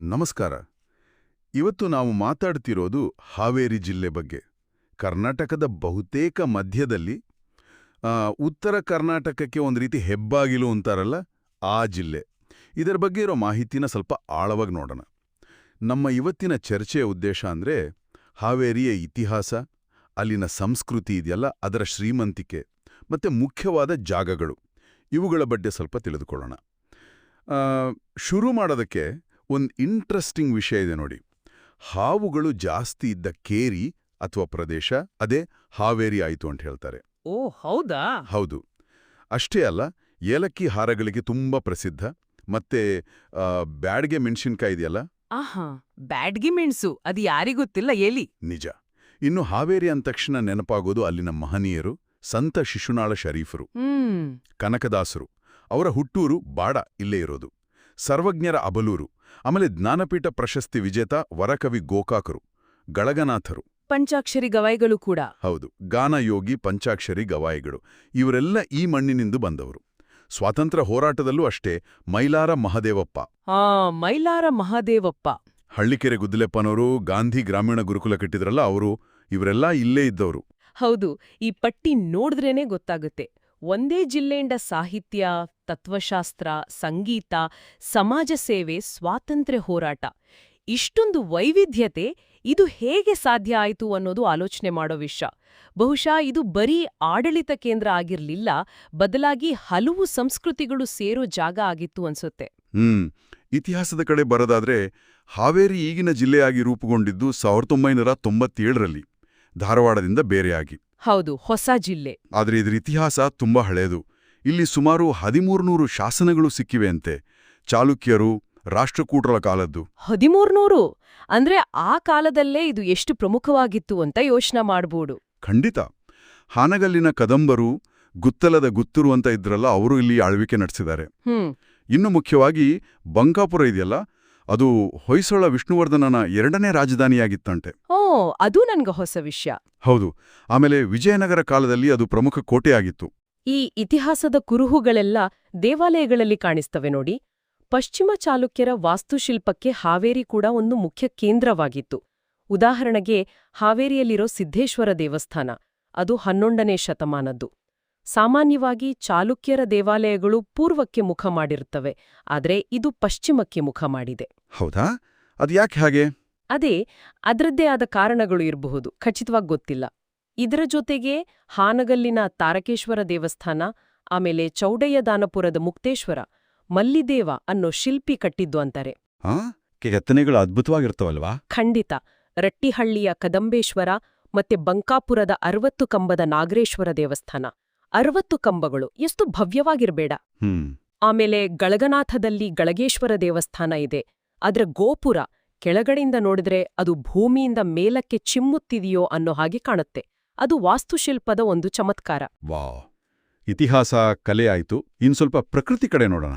ನಮಸ್ಕಾರ. ಇವತ್ತು ನಾವು ಮಾತಾಡ್ತಿರೋದು ಹಾವೇರಿ ಜಿಲ್ಲೆ ಬಗ್ಗೆ. ಕರ್ನಾಟಕದ ಬಹುತೇಕ ಮಧ್ಯದಲ್ಲಿ ಉತ್ತರ ಕರ್ನಾಟಕಕ್ಕೆ ಒಂದು ರೀತಿ ಹೆಬ್ಬಾಗಿಲು ಅಂತಾರಲ್ಲ, ಆ ಜಿಲ್ಲೆ. ಇದರ ಬಗ್ಗೆ ಇರೋ ಮಾಹಿತಿನ ಸ್ವಲ್ಪ ಆಳವಾಗಿ ನೋಡೋಣ. ನಮ್ಮ ಇವತ್ತಿನ ಚರ್ಚೆಯ ಉದ್ದೇಶ ಅಂದರೆ, ಹಾವೇರಿಯ ಇತಿಹಾಸ, ಅಲ್ಲಿನ ಸಂಸ್ಕೃತಿ ಇದೆಯಲ್ಲ, ಅದರ ಶ್ರೀಮಂತಿಕೆ, ಮತ್ತು ಮುಖ್ಯವಾದ ಜಾಗಗಳು. ಇವುಗಳ ಬಗ್ಗೆ ಸ್ವಲ್ಪ ತಿಳಿದುಕೊಳ್ಳೋಣ. ಶುರು ಮಾಡೋದಕ್ಕೆ ಒಂದು ಇಂಟ್ರೆಸ್ಟಿಂಗ್ ವಿಷಯ ಇದೆ ನೋಡಿ. ಹಾವುಗಳು ಜಾಸ್ತಿ ಇದ್ದ ಕೇರಿ ಅಥವಾ ಪ್ರದೇಶ ಅದೇ ಹಾವೇರಿ ಆಯಿತು ಅಂತ ಹೇಳ್ತಾರೆ. ಓ ಹೌದಾ? ಹೌದು. ಅಷ್ಟೇ ಅಲ್ಲ ಏಲಕ್ಕಿ ಹಾರಗಳಿಗೆ ತುಂಬ ಪ್ರಸಿದ್ಧ. ಮತ್ತೆ ಬ್ಯಾಡ್ಗೆ ಮೆಣಸಿನ್ಕಾಯಿ ಇದೆಯಲ್ಲ? ಆಹಾ ಬ್ಯಾಡ್ಗೆ ಮೆಣಸು ಅದು ಯಾರಿಗೊತ್ತಿಲ್ಲ ಎಲಿ ನಿಜ. ಇನ್ನು ಹಾವೇರಿ ಅಂದ ತಕ್ಷಣ ನೆನಪಾಗೋದು ಅಲ್ಲಿನ ಮಹನೀಯರು ಸಂತ ಶಿಶುನಾಳ ಶರೀಫರು ಕನಕದಾಸರು. ಅವರ ಹುಟ್ಟೂರು ಬಾಡ ಇಲ್ಲೇ ಇರೋದು. ಸರ್ವಜ್ಞರ ಅಬಲೂರು. ಆಮೇಲೆ ಜ್ಞಾನಪೀಠ ಪ್ರಶಸ್ತಿ ವಿಜೇತ ವರಕವಿ ಗೋಕಾಕರು ಗಳಗನಾಥರು. ಪಂಚಾಕ್ಷರಿ ಗವಾಯಿಗಳು ಕೂಡ. ಹೌದು ಗಾನಯೋಗಿ ಪಂಚಾಕ್ಷರಿ ಗವಾಯಿಗಳು. ಇವರೆಲ್ಲ ಈ ಮಣ್ಣಿನಿಂದ ಬಂದವರು. ಸ್ವಾತಂತ್ರ್ಯ ಹೋರಾಟದಲ್ಲೂ ಅಷ್ಟೇ ಮೈಲಾರ ಮಹದೇವಪ್ಪ. ಆ ಮೈಲಾರ ಮಹಾದೇವಪ್ಪ. ಹಳ್ಳಿಕೆರೆ ಗುದ್ದಲೆಪ್ಪನವರು ಗಾಂಧಿ ಗ್ರಾಮೀಣ ಗುರುಕುಲ ಕಟ್ಟಿದ್ರಲ್ಲ ಅವರು ಇವರೆಲ್ಲ ಇಲ್ಲೇ ಇದ್ದವರು. ಹೌದು ಈ ಪಟ್ಟಿ ನೋಡಿದ್ರೇನೆ ಗೊತ್ತಾಗುತ್ತೆ. ಒಂದೇ ಜಿಲ್ಲೆಯಿಂದ ಸಾಹಿತ್ಯ ತತ್ವಶಾಸ್ತ್ರ ಸಂಗೀತ ಸಮಾಜ ಸೇವೆ ಸ್ವಾತಂತ್ರ್ಯ ಹೋರಾಟ. ಇಷ್ಟೊಂದು ವೈವಿಧ್ಯತೆ ಇದು ಹೇಗೆ ಸಾಧ್ಯ ಆಯಿತು ಅನ್ನೋದು ಆಲೋಚನೆ ಮಾಡೋ ವಿಷಯ. ಬಹುಶಃ ಇದು ಬರೀ ಆಡಳಿತ ಕೇಂದ್ರ ಆಗಿರಲಿಲ್ಲ ಬದಲಾಗಿ ಹಲವು ಸಂಸ್ಕೃತಿಗಳು ಸೇರೋ ಜಾಗ ಆಗಿತ್ತು ಅನ್ಸುತ್ತೆ. ಹ್ಮ್ ಇತಿಹಾಸದ ಕಡೆ ಬರೋದಾದ್ರೆ ಹಾವೇರಿ ಈಗಿನ ಜಿಲ್ಲೆಯಾಗಿ ರೂಪುಗೊಂಡಿದ್ದು ಸಾವಿರದ ಒಂಬೈನೂರ ತೊಂಬತ್ತೇಳರಲ್ಲಿ ಧಾರವಾಡದಿಂದ ಬೇರೆಯಾಗಿ. ಹೌದು ಹೊಸ ಜಿಲ್ಲೆ. ಆದರೆ ಇದರ ಇತಿಹಾಸ ತುಂಬಾ ಹಳೆಯದು ಇಲ್ಲಿ ಸುಮಾರು ಹದಿಮೂರ್ನೂರು ಶಾಸನಗಳು ಸಿಕ್ಕಿವೆಯಂತೆ. ಚಾಲುಕ್ಯರು ರಾಷ್ಟ್ರಕೂಟರ ಕಾಲದ್ದು. ಹದಿಮೂರ್ನೂರು? ಅಂದ್ರೆ ಆ ಕಾಲದಲ್ಲೇ ಇದು ಎಷ್ಟು ಪ್ರಮುಖವಾಗಿತ್ತು ಅಂತ ಯೋಚನೆ ಮಾಡಬಹುದು ಖಂಡಿತ. ಹಾನಗಲ್ಲಿನ ಕದಂಬರು ಗುತ್ತಲದ ಗುತ್ತರು ಅಂತ ಇದ್ರಲ್ಲ ಅವರು ಇಲ್ಲಿ ಆಳ್ವಿಕೆ ನಡೆಸಿದ್ದಾರೆ. ಇನ್ನು ಮುಖ್ಯವಾಗಿ ಬಂಕಾಪುರ ಇದೆಯಲ್ಲ ಅದು ಹೊಯ್ಸಳ ವಿಷ್ಣುವರ್ಧನನ ಎರಡನೇ ರಾಜಧಾನಿಯಾಗಿತ್ತಂತೆ. ಓ ಅದು ನನ್ಗೆ ಹೊಸ ವಿಷಯ. ಹೌದು. ಆಮೇಲೆ ವಿಜಯನಗರ ಕಾಲದಲ್ಲಿ ಅದು ಪ್ರಮುಖ ಕೋಟೆಯಾಗಿತ್ತು. ಈ ಇತಿಹಾಸದ ಕುರುಹುಗಳೆಲ್ಲ ದೇವಾಲಯಗಳಲ್ಲಿ ಕಾಣಿಸ್ತವೆ ನೋಡಿ. ಪಶ್ಚಿಮ ಚಾಲುಕ್ಯರ ವಾಸ್ತುಶಿಲ್ಪಕ್ಕೆ ಹಾವೇರಿ ಕೂಡ ಒಂದು ಮುಖ್ಯ ಕೇಂದ್ರವಾಗಿತ್ತು. ಉದಾಹರಣೆಗೆ ಹಾವೇರಿಯಲ್ಲಿರೋ ಸಿದ್ದೇಶ್ವರ ದೇವಸ್ಥಾನ ಅದು ಹನ್ನೊಂದನೇ ಶತಮಾನದ್ದು. ಸಾಮಾನ್ಯವಾಗಿ ಚಾಲುಕ್ಯರ ದೇವಾಲಯಗಳು ಪೂರ್ವಕ್ಕೆ ಮುಖ ಮಾಡಿರುತ್ತವೆ ಆದರೆ ಇದು ಪಶ್ಚಿಮಕ್ಕೆ ಮುಖ ಮಾಡಿದೆ. ಹೌದಾ? ಅದು ಯಾಕೆ ಹಾಗೆ? ಅದೇ ಅದರದ್ದೇ ಆದ ಕಾರಣಗಳು ಇರಬಹುದು ಖಚಿತವಾಗಿ ಗೊತ್ತಿಲ್ಲ. ಇದರ ಜೊತೆಗೆ ಹಾನಗಲ್ಲಿನ ತಾರಕೇಶ್ವರ ದೇವಸ್ಥಾನ ಆಮೇಲೆ ಚೌಡಯ್ಯದಾನಪುರದ ಮುಕ್ತೇಶ್ವರ ಮಲ್ಲಿದೇವ ಅನ್ನೋ ಶಿಲ್ಪಿ ಕಟ್ಟಿದ್ದು ಅಂತಾರೆ. ಕೆತ್ತನೆಗಳು ಅದ್ಭುತವಾಗಿರ್ತವಲ್ವಾ? ಖಂಡಿತ. ರಟ್ಟಿಹಳ್ಳಿಯ ಕದಂಬೇಶ್ವರ ಮತ್ತೆ ಬಂಕಾಪುರದ ಅರವತ್ತು ಕಂಬದ ನಾಗರೇಶ್ವರ ದೇವಸ್ಥಾನ. ಅರವತ್ತು ಕಂಬಗಳು ಎಷ್ಟು ಭವ್ಯವಾಗಿರ್ಬೇಡ. ಆಮೇಲೆ ಗಳಗನಾಥದಲ್ಲಿ ಗಳಗೇಶ್ವರ ದೇವಸ್ಥಾನ ಇದೆ. ಅದರ ಗೋಪುರ ಕೆಳಗಡೆಯಿಂದ ನೋಡಿದ್ರೆ ಅದು ಭೂಮಿಯಿಂದ ಮೇಲಕ್ಕೆ ಚಿಮ್ಮುತ್ತಿದೆಯೋ ಅನ್ನೋ ಹಾಗೆ ಕಾಣುತ್ತೆ. ಅದು ವಾಸ್ತುಶಿಲ್ಪದ ಒಂದು ಚಮತ್ಕಾರ. ವಾ ಇತಿಹಾಸ ಕಲೆ ಆಯ್ತು. ಇನ್ ಸ್ವಲ್ಪ ಪ್ರಕೃತಿ ಕಡೆ ನೋಡೋಣ.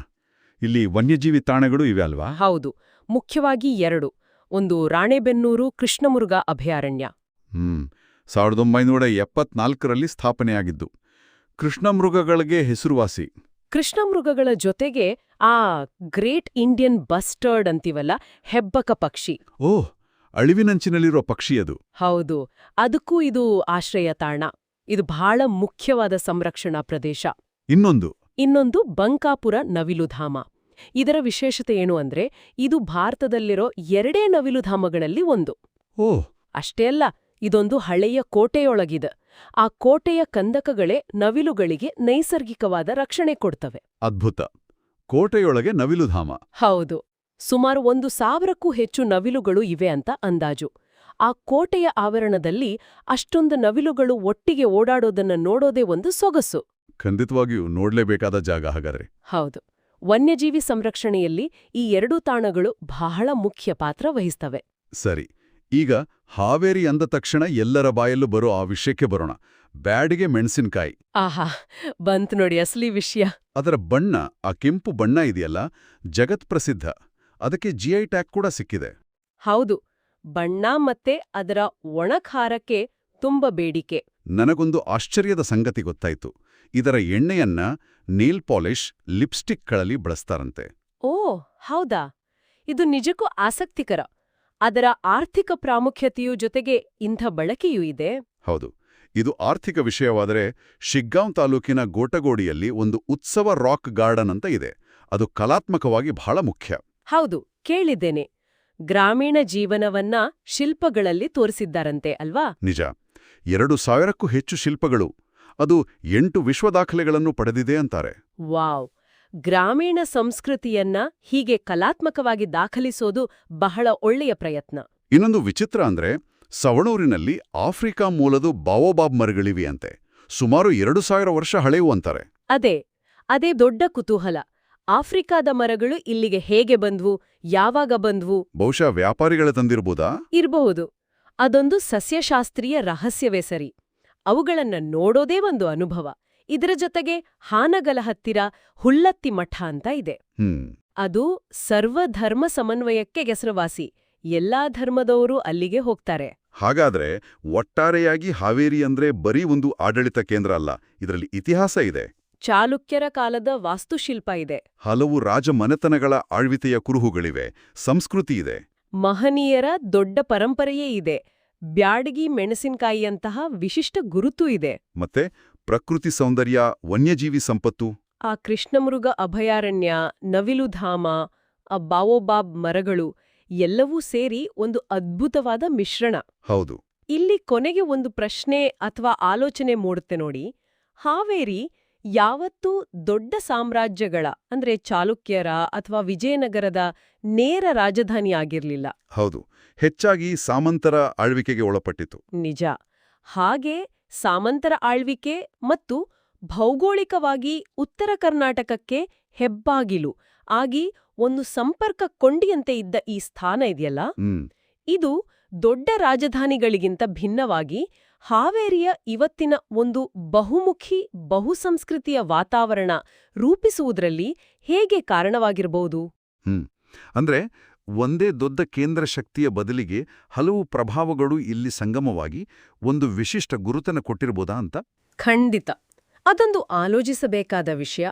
ಇಲ್ಲಿ ವನ್ಯಜೀವಿ ತಾಣಗಳು ಇವೆ ಅಲ್ವಾ? ಹೌದು. ಮುಖ್ಯವಾಗಿ ಎರಡು. ಒಂದು ರಾಣೆಬೆನ್ನೂರು ಕೃಷ್ಣಮೃಗ ಅಭಯಾರಣ್ಯ. ಹ್ಮ್. ಸಾವಿರದ ಒಂಬೈನೂರ ಎಪ್ಪತ್ನಾಲ್ಕರಲ್ಲಿ ಸ್ಥಾಪನೆಯಾಗಿದ್ದು. ಕೃಷ್ಣಮೃಗಗಳಿಗೆ ಹೆಸರುವಾಸಿ. ಕೃಷ್ಣಮೃಗಗಳ ಜೊತೆಗೆ ಆ ಗ್ರೇಟ್ ಇಂಡಿಯನ್ ಬಸ್ಟರ್ಡ್ ಅಂತೀವಲ್ಲ ಹೆಬ್ಬಕ ಪಕ್ಷಿ. ಓಹ್. ಅಳಿವಿನಂಚಿನಲ್ಲಿರೋ ಪಕ್ಷಿ ಅದು. ಹೌದು. ಅದಕ್ಕೂ ಇದು ಆಶ್ರಯ ತಾಣ. ಇದು ಬಹಳ ಮುಖ್ಯವಾದ ಸಂರಕ್ಷಣಾ ಪ್ರದೇಶ. ಇನ್ನೊಂದು. ಇನ್ನೊಂದು ಬಂಕಾಪುರ ನವಿಲುಧಾಮ ಇದರ ವಿಶೇಷತೆ ಏನು ಅಂದ್ರೆ ಇದು ಭಾರತದಲ್ಲಿರೋ ಎರಡೇ ನವಿಲುಧಾಮಗಳಲ್ಲಿ ಒಂದು. ಓ. ಅಷ್ಟೇ ಅಲ್ಲ ಇದೊಂದು ಹಳೆಯ ಕೋಟೆಯೊಳಗಿದೆ. ಆ ಕೋಟೆಯ ಕಂದಕಗಳೇ ನವಿಲುಗಳಿಗೆ ನೈಸರ್ಗಿಕವಾದ ರಕ್ಷಣೆ ಕೊಡ್ತವೆ. ಅದ್ಭುತ. ಕೋಟೆಯೊಳಗೆ ನವಿಲುಧಾಮ ಹೌದು. ಸುಮಾರು ಒಂದು ಸಾವಿರಕ್ಕೂ ಹೆಚ್ಚು ನವಿಲುಗಳು ಇವೆ ಅಂತ ಅಂದಾಜು. ಆ ಕೋಟೆಯ ಆವರಣದಲ್ಲಿ ಅಷ್ಟೊಂದು ನವಿಲುಗಳು ಒಟ್ಟಿಗೆ ಓಡಾಡೋದನ್ನ ನೋಡೋದೇ ಒಂದು ಸೊಗಸು. ಖಂಡಿತವಾಗಿಯೂ ನೋಡಲೇಬೇಕಾದ ಜಾಗ ಹಾಗಾದ್ರೆ. ಹೌದು. ವನ್ಯಜೀವಿ ಸಂರಕ್ಷಣೆಯಲ್ಲಿ ಈ ಎರಡೂ ತಾಣಗಳು ಬಹಳ ಮುಖ್ಯ ಪಾತ್ರ ವಹಿಸ್ತವೆ. ಸರಿ. ಈಗ ಹಾವೇರಿ ಅಂದ ತಕ್ಷಣ ಎಲ್ಲರ ಬಾಯಲ್ಲೂ ಬರೋ ಆ ವಿಷಯಕ್ಕೆ ಬರೋಣ. ಬ್ಯಾಡಿಗೆ ಮೆಣಸಿನಕಾಯಿ. ಆಹಾ ಬಂತ್ ನೋಡಿ ಅಸಲಿ ವಿಷಯ. ಅದರ ಬಣ್ಣ ಆ ಕೆಂಪು ಬಣ್ಣ ಇದೆಯಲ್ಲ ಜಗತ್ ಪ್ರಸಿದ್ಧ ಅದಕ್ಕೆ ಜಿಐ ಟ್ಯಾಗ್ ಕೂಡ ಸಿಕ್ಕಿದೆ. ಹೌದು ಬಣ್ಣ ಮತ್ತೆ ಅದರ ಒಣಖಾರಕ್ಕೆ ತುಂಬ ಬೇಡಿಕೆ. ನನಗೊಂದು ಆಶ್ಚರ್ಯದ ಸಂಗತಿ ಗೊತ್ತಾಯ್ತು. ಇದರ ಎಣ್ಣೆಯನ್ನ ನೇಲ್ ಪಾಲಿಷ್ ಲಿಪ್ಸ್ಟಿಕ್ಗಳಲ್ಲಿ ಬಳಸ್ತಾರಂತೆ. ಓ ಹೌದಾ? ಇದು ನಿಜಕ್ಕೂ ಆಸಕ್ತಿಕರ. ಅದರ ಆರ್ಥಿಕ ಪ್ರಾಮುಖ್ಯತೆಯೂ ಜೊತೆಗೆ ಇಂಥ ಬಳಕೆಯೂ ಇದೆ? ಹೌದು ಇದು ಆರ್ಥಿಕ ವಿಷಯವಾದರೆ ಶಿಗ್ಗಾಂವ್ ತಾಲೂಕಿನ ಗೋಟಗೋಡಿಯಲ್ಲಿ ಒಂದು ಉತ್ಸವ ರಾಕ್ ಗಾರ್ಡನ್ ಅಂತ ಇದೆ. ಅದು ಕಲಾತ್ಮಕವಾಗಿ ಬಹಳ ಮುಖ್ಯ. ಹೌದು ಕೇಳಿದ್ದೇನೆ. ಗ್ರಾಮೀಣ ಜೀವನವನ್ನ ಶಿಲ್ಪಗಳಲ್ಲಿ ತೋರಿಸಿದ್ದಾರಂತೆ ಅಲ್ವಾ? ನಿಜ. ಎರಡು ಸಾವಿರಕ್ಕೂ ಹೆಚ್ಚು ಶಿಲ್ಪಗಳು. ಅದು ಎಂಟು ವಿಶ್ವ ದಾಖಲೆಗಳನ್ನು ಪಡೆದಿದೆ ಅಂತಾರೆ. ವಾವ್! ಗ್ರಾಮೀಣ ಸಂಸ್ಕೃತಿಯನ್ನ ಹೀಗೆ ಕಲಾತ್ಮಕವಾಗಿ ದಾಖಲಿಸೋದು ಬಹಳ ಒಳ್ಳೆಯ ಪ್ರಯತ್ನ. ಇನ್ನೊಂದು ವಿಚಿತ್ರ ಅಂದ್ರೆ ಸವಣೂರಿನಲ್ಲಿ ಆಫ್ರಿಕಾ ಮೂಲದ ಬಾವೋಬಾಬ್ ಮರಗಳಿವೆಯಂತೆ ಸುಮಾರು ಎರಡು ಸಾವಿರ ವರ್ಷ ಹಳೆಯುವಂತಾರೆ ಅದೇ ಅದೇ ದೊಡ್ಡ ಕುತೂಹಲ. ಆಫ್ರಿಕಾದ ಮರಗಳು ಇಲ್ಲಿಗೆ ಹೇಗೆ ಬಂದ್ವು ಯಾವಾಗ ಬಂದ್ವು? ಬಹುಶಃ ವ್ಯಾಪಾರಿಗಳ ತಂದಿರಬಹುದಾ ಇರಬಹುದು. ಅದೊಂದು ಸಸ್ಯಶಾಸ್ತ್ರೀಯ ರಹಸ್ಯವೇ ಸರಿ. ಅವುಗಳನ್ನ ನೋಡೋದೇ ಒಂದು ಅನುಭವ. ಇದರ ಜೊತೆಗೆ ಹಾನಗಲ ಹತ್ತಿರ ಹುಲ್ಲತ್ತಿ ಮಠ ಅಂತ ಇದೆ. ಅದು ಸರ್ವಧರ್ಮ ಸಮನ್ವಯಕ್ಕೆ ಹೆಸರುವಾಸಿ ಎಲ್ಲಾ ಧರ್ಮದವರು ಅಲ್ಲಿಗೆ ಹೋಗ್ತಾರೆ. ಹಾಗಾದ್ರೆ ಒಟ್ಟಾರೆಯಾಗಿ ಹಾವೇರಿ ಅಂದ್ರೆ ಬರೀ ಒಂದು ಆಡಳಿತ ಕೇಂದ್ರ ಅಲ್ಲ ಇದರಲ್ಲಿ ಇತಿಹಾಸ ಇದೆ. ಚಾಲುಕ್ಯರ ಕಾಲದ ವಾಸ್ತುಶಿಲ್ಪ ಇದೆ. ಹಲವು ರಾಜಮನೆತನಗಳ ಆಳ್ವಿತೆಯ ಕುರುಹುಗಳಿವೆ ಸಂಸ್ಕೃತಿ ಇದೆ. ಮಹನೀಯರ ದೊಡ್ಡ ಪರಂಪರೆಯೇ ಇದೆ. ಬ್ಯಾಡಗಿ ಮೆಣಸಿನಕಾಯಿಯಂತಹ ವಿಶಿಷ್ಟ ಗುರುತು ಇದೆ. ಮತ್ತೆ ಪ್ರಕೃತಿ ಸೌಂದರ್ಯ ವನ್ಯಜೀವಿ ಸಂಪತ್ತು? ಆ ಕೃಷ್ಣಮೃಗ ಅಭಯಾರಣ್ಯ ನವಿಲುಧಾಮ ಆ ಬಾವೋಬಾಬ್ ಮರಗಳು ಎಲ್ಲವೂ ಸೇರಿ ಒಂದು ಅದ್ಭುತವಾದ ಮಿಶ್ರಣ. ಹೌದು. ಇಲ್ಲಿ ಕೊನೆಗೆ ಒಂದು ಪ್ರಶ್ನೆ ಅಥವಾ ಆಲೋಚನೆ ಮೂಡುತ್ತೆ ನೋಡಿ. ಹಾವೇರಿ ಯಾವತ್ತೂ ದೊಡ್ಡ ಸಾಮ್ರಾಜ್ಯಗಳ ಅಂದ್ರೆ ಚಾಲುಕ್ಯರ ಅಥವಾ ವಿಜಯನಗರದ ನೇರ ರಾಜಧಾನಿ ಆಗಿರ್ಲಿಲ್ಲ. ಹೌದು ಹೆಚ್ಚಾಗಿ ಸಾಮಂತರ ಆಳ್ವಿಕೆಗೆ ಒಳಪಟ್ಟಿತು ನಿಜ. ಹಾಗೆ ಸಾಮಂತರ ಆಳ್ವಿಕೆ ಮತ್ತು ಭೌಗೋಳಿಕವಾಗಿ ಉತ್ತರ ಕರ್ನಾಟಕಕ್ಕೆ ಹೆಬ್ಬಾಗಿಲು ಆಗಿ ಒಂದು ಸಂಪರ್ಕ ಕೊಂಡಿಯಂತೆ ಇದ್ದ ಈ ಸ್ಥಾನ ಇದೆಯಲ್ಲ? ಇದು ದೊಡ್ಡ ರಾಜಧಾನಿಗಳಿಗಿಂತ ಭಿನ್ನವಾಗಿ ಹಾವೇರಿಯ ಇವತ್ತಿನ ಒಂದು ಬಹುಮುಖಿ ಬಹುಸಂಸ್ಕೃತಿಯ ವಾತಾವರಣ ರೂಪಿಸುವುದರಲ್ಲಿ ಹೇಗೆ ಕಾರಣವಾಗಿರಬಹುದು ಹ್ಮ್. ಅಂದ್ರೆ ಒಂದೇ ದೊಡ್ಡ ಕೇಂದ್ರ ಶಕ್ತಿಯ ಬದಲಿಗೆ ಹಲವು ಪ್ರಭಾವಗಳು ಇಲ್ಲಿ ಸಂಗಮವಾಗಿ ಒಂದು ವಿಶಿಷ್ಟ ಗುರುತನ ಕೊಟ್ಟಿರಬಹುದಾ ಅಂತ? ಖಂಡಿತ. ಅದೊಂದು ಆಲೋಚಿಸಬೇಕಾದ ವಿಷಯ.